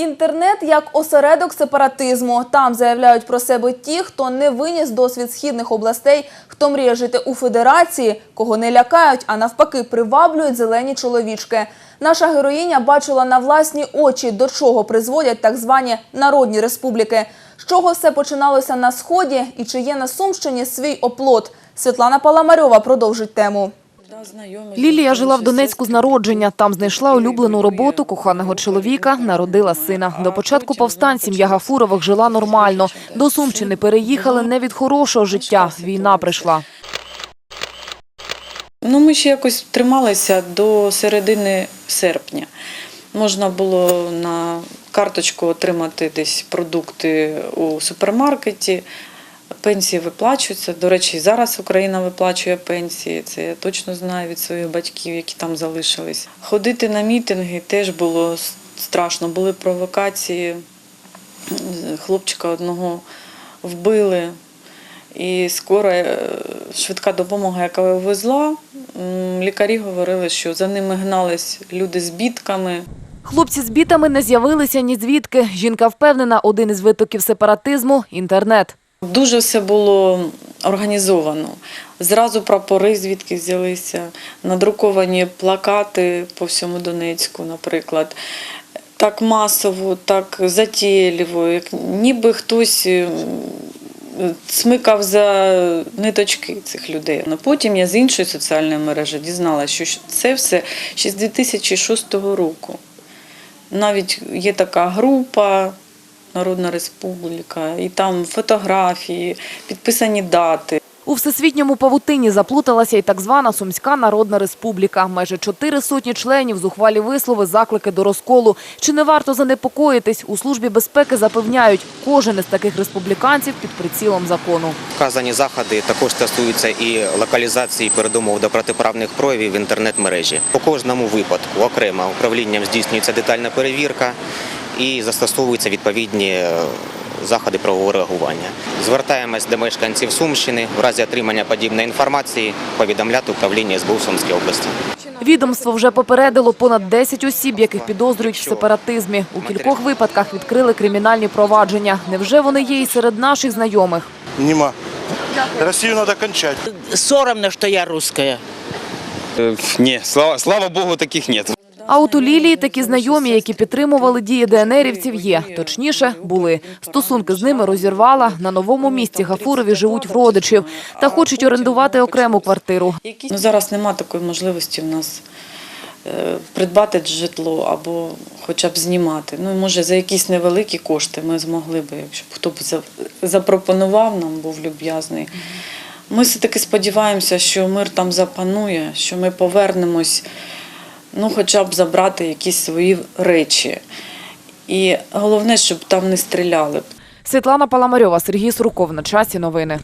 Інтернет як осередок сепаратизму. Там заявляють про себе ті, хто не виніс досвід східних областей, хто мріє жити у федерації, кого не лякають, а навпаки приваблюють зелені чоловічки. Наша героїня бачила на власні очі, до чого призводять так звані народні республіки. З чого все починалося на сході і чи є на Сумщині свій оплот. Світлана Паламарьова продовжить тему. Лілія жила в Донецьку з народження. Там знайшла улюблену роботу коханого чоловіка, народила сина. До початку повстань сім'я Гафурових жила нормально. До Сумщини переїхали не від хорошого життя. Війна прийшла. Ну, ми ще якось трималися до середини серпня. Можна було на карточку отримати десь продукти у супермаркеті. Пенсії виплачуються. До речі, зараз Україна виплачує пенсії. Це я точно знаю від своїх батьків, які там залишились. Ходити на мітинги теж було страшно. Були провокації. Хлопчика одного вбили. І скоро е, швидка допомога, яка його везла, м, лікарі говорили, що за ними гнались люди з бітками. Хлопці з бітами не з'явилися ні звідки. Жінка впевнена, один із витоків сепаратизму – інтернет. Дуже все було організовано. Зразу прапори звідки взялися, надруковані плакати по всьому Донецьку, наприклад. Так масово, так затєліво, як ніби хтось ем, смикав за ниточки цих людей. Потім я з іншої соціальної мережі дізналася, що це все ще з 2006 року. Навіть є така група Народна Республіка, і там фотографії, підписані дати. У всесвітньому павутині заплуталася і так звана Сумська Народна Республіка. Майже чотири сотні членів, зухвалі вислови, заклики до розколу. Чи не варто занепокоїтись? У Службі безпеки запевняють, кожен із таких республіканців під прицілом закону. Вказані заходи також стосуються і локалізації передумов до протиправних проявів в інтернет-мережі. По кожному випадку окремо управлінням здійснюється детальна перевірка і застосовуються відповідні е, заходи правового реагування. Звертаємось до мешканців Сумщини в разі отримання подібної інформації повідомляти управління СБУ Сумській області. Відомство вже попередило понад 10 осіб, яких підозрюють в сепаратизмі. У кількох випадках відкрили кримінальні провадження. Невже вони є і серед наших знайомих? Нема. Россию надо кончать. соромно, что я русская. Э, Не, слава, слава богу, таких нет. А от у Лілії такі знайомі, які підтримували дії ДНРівців, є. Точніше, були. Стосунки з ними розірвала. На новому місці Гафурові живуть в родичів та хочуть орендувати окрему квартиру. Ну, зараз нема такої можливості в нас е, придбати житло або хоча б знімати. Ну, може, за якісь невеликі кошти ми змогли би, якщо б хто б запропонував нам, був люб'язний. Ми все-таки сподіваємося, що мир там запанує, що ми повернемось, ну, хоча б забрати якісь свої речі. І головне, щоб там не стріляли. Світлана Паламарьова, Сергій Сурков. На часі новини.